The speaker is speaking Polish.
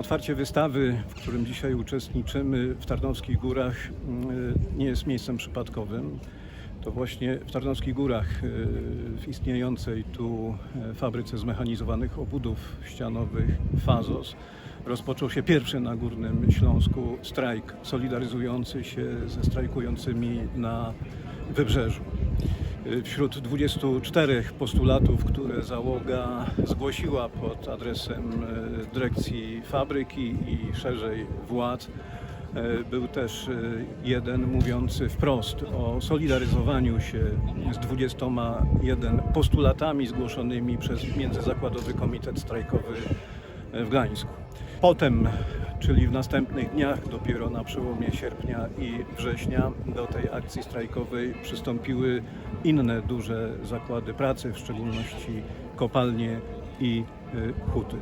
Otwarcie wystawy, w którym dzisiaj uczestniczymy w Tarnowskich Górach, mm, nie jest miejscem przypadkowym. To właśnie w Tarnowskich Górach, y, w istniejącej tu e, fabryce zmechanizowanych obudów ścianowych Fazos, rozpoczął się pierwszy na Górnym Śląsku strajk solidaryzujący się ze strajkującymi na Wybrzeżu. Wśród 24 postulatów, które załoga zgłosiła pod adresem y, dyrekcji fabryki i szerzej władz, y, był też y, jeden mówiący wprost o solidaryzowaniu się z 21 postulatami zgłoszonymi przez Międzyzakładowy Komitet Strajkowy w Gdańsku. Potem, czyli w następnych dniach, dopiero na przełomie sierpnia i września, do tej akcji strajkowej przystąpiły inne duże zakłady pracy, w szczególności kopalnie i y, huty.